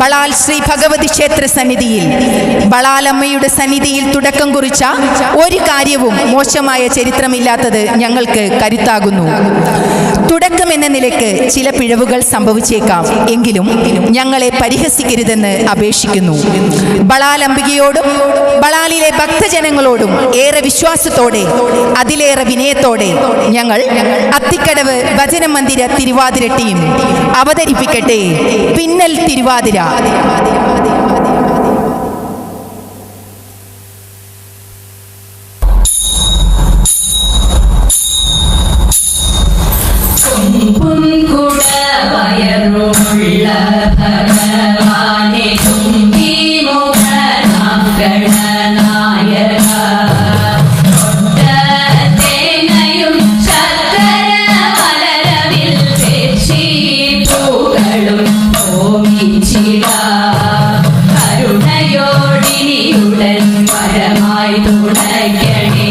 ബളാൽ ശ്രീ ഭഗവതി ക്ഷേത്ര സന്നിധിയിൽ ബളാലമ്മയുടെ സന്നിധിയിൽ തുടക്കം കുറിച്ച ഒരു കാര്യവും മോശമായ ചരിത്രമില്ലാത്തത് ഞങ്ങൾക്ക് കരുത്താകുന്നു. തുടക്കം എന്ന നിലയ്ക്ക് ചില പിഴവുകൾ സംഭവിച്ചേക്കാം. എങ്കിലും ഞങ്ങളെ പരിഹസിക്കരുതെന്ന് അപേക്ഷിക്കുന്നു. ബളാലംബികയോടും ബളാലിലെ ഭക്തജനങ്ങളോടും ഏറെ വിശ്വാസത്തോടെ അതിലേറെ വിനയത്തോടെ ഞങ്ങൾ അത്തിക്കടവ് വചന മന്ദിര തിരുവാതിര ടീം അവതരിപ്പിക്കട്ടെ. പിന്നൽ തിരുവാതിര. കുടവയറുള്ള ഭഗവാനെ പൂക്കളും ഓമിച്ചിട കരുണയോടിനിയുടൻ വരമായി തുടയ്ക്കണേ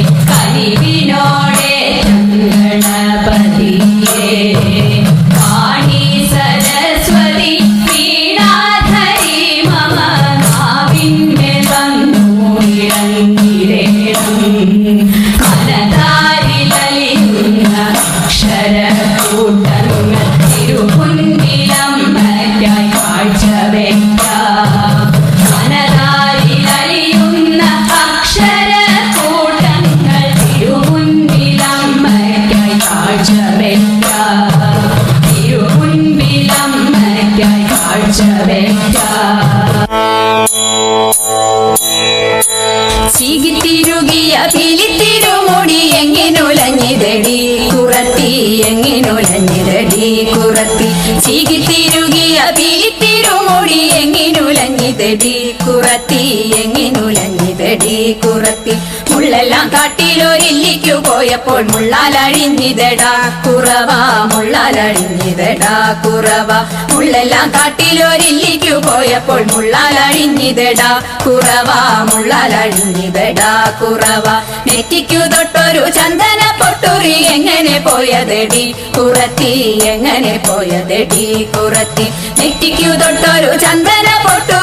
would എങ്ങിനുലഞ്ഞിതടി കുറത്തി എങ്ങിനുലഞ്ഞിതടി കുറത്തി. മുള്ളെല്ലാം കാട്ടിലൊരില്ലിക്കു പോയപ്പോൾ മുള്ളാലഴിഞ്ഞിതടാ കുറവ മുള്ളാലഴിഞ്ഞിതടാ കുറവ. മുള്ളെല്ലാം കാട്ടിലൊരില്ലിക്കു പോയപ്പോൾ മുള്ളാലഴിഞ്ഞിതടാ കുറവ മുള്ളാലഴിഞ്ഞിതടാ കുറവ. നെറ്റിക്കു തൊട്ടൊരു ചന്ദന പൊട്ടുറി എങ്ങനെ പോയതെടി കുറത്തി എങ്ങനെ പോയതെടി കുറത്തി. നെറ്റിക്കു തൊട്ടൊരു ചന്ദന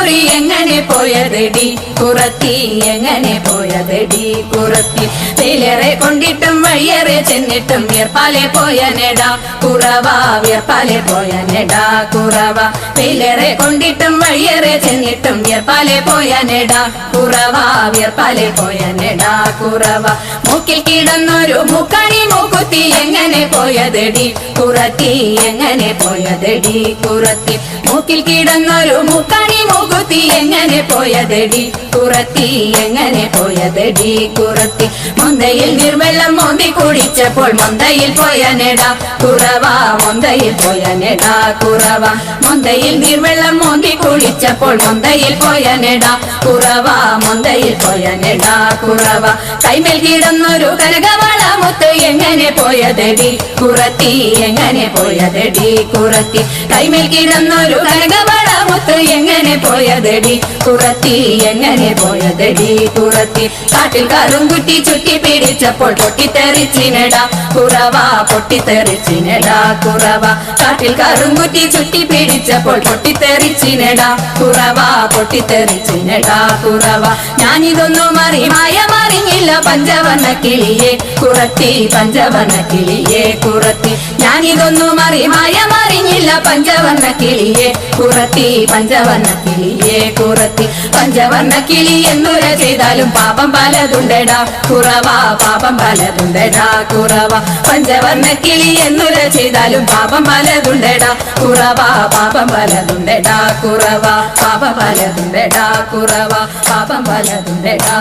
പൊട്ടുറി എങ്ങനെ പോയതെടി? കുറത്തി എങ്ങനെ പോയതെടി? കുറത്തി തേലേറെ കൊണ്ടിട്ടും വഴിയേറെ ചെന്നിട്ടും വിയർപ്പാലെ പോയ നെടാ കുറവ വിയർപ്പാലെ പോയ നെടാ കുറവ തേലേറെ കൊണ്ടിട്ടും വഴിയേറെ ചെന്നിട്ടും വിയർപ്പാലെ പോയ നെടാ കുറവ വിയർപ്പാലെ പോയ നെടാ കുറവ മൂക്കിൽ കിടന്നൊരു മുക്കണി മൂക്കുത്തി എങ്ങനെ പോയതടി? കുറത്തി എങ്ങനെ പോയതടി? കുറത്തി. മൂക്കിൽ കിടന്നൊരു മുക്കണി മൂക്കുത്തി എങ്ങനെ പോയതടി? കുറത്തി എങ്ങനെ പോയതടി? കുറത്തി. മൊന്തയിൽ നിർവെള്ളം മോന്തി കുടിച്ചപ്പോൾ മൊന്തയിൽ പോയ നെടാ കുറവ മൊന്തയിൽ പോയ നെടാ കുറവ. മൊന്തയിൽ നിർവെള്ളം മോന്തി കുടിച്ചപ്പോൾ മൊന്തയിൽ പോയ നെടാ കുറവ മൊന്തയിൽ പോയ നെടാ കുറവ. കൈമേൽ കിടന്നൊരു കനകവള മുത്ത് എങ്ങനെ പോയതടി? കുറത്തി എങ്ങനെ പോയതടി? കുറത്തി. കൈമേൽ കിടന്നൊരു കനകവള മുത്ത് എങ്ങനെ പോയതടി? കുറത്തി എങ്ങനെ പോയതടി? കുറത്തി. കാട്ടിൽ കറും കുട്ടി ചുറ്റി പിടിച്ചപ്പോൾ പൊട്ടിത്തെറിച്ചിനടാ. കുറവ പൊട്ടിത്തെറിച്ചിനടാ. കുറവ. കാട്ടിൽ കറും കുട്ടി ചുറ്റി പിടിച്ചപ്പോൾ പൊട്ടിത്തെറിച്ചിനടാ. കുറവ പൊട്ടിത്തെറിച്ചിനടാ. കുറവ. ഞാനിതൊന്നും അറി മായ മറിഞ്ഞില്ല പഞ്ചവർണ കിളിയെ കുറത്തി പഞ്ചവർണ കിളിയെ കുറത്തി. ഞാനിതൊന്നും അറി മായ മറിഞ്ഞില്ല പഞ്ചവർണ കിളിയെ കുറത്തി പഞ്ചവർണ കിളിയെ കുറത്തി. പഞ്ചവർണ കിളി എന്നുര ചെയ്താലും പാപം പലതുണ്ടടാ. കുറവ പാപം പലതുണ്ടടാ കുറവ. പഞ്ചവർണ കിളി എന്നുര ചെയ്താലും പാപം പലതുണ്ടടാ. കുറവ പാപം പലതുണ്ടടാ കുറവ. പാപം പലതുണ്ടടാ കുറവ. പാപം പലതുണ്ടടാ.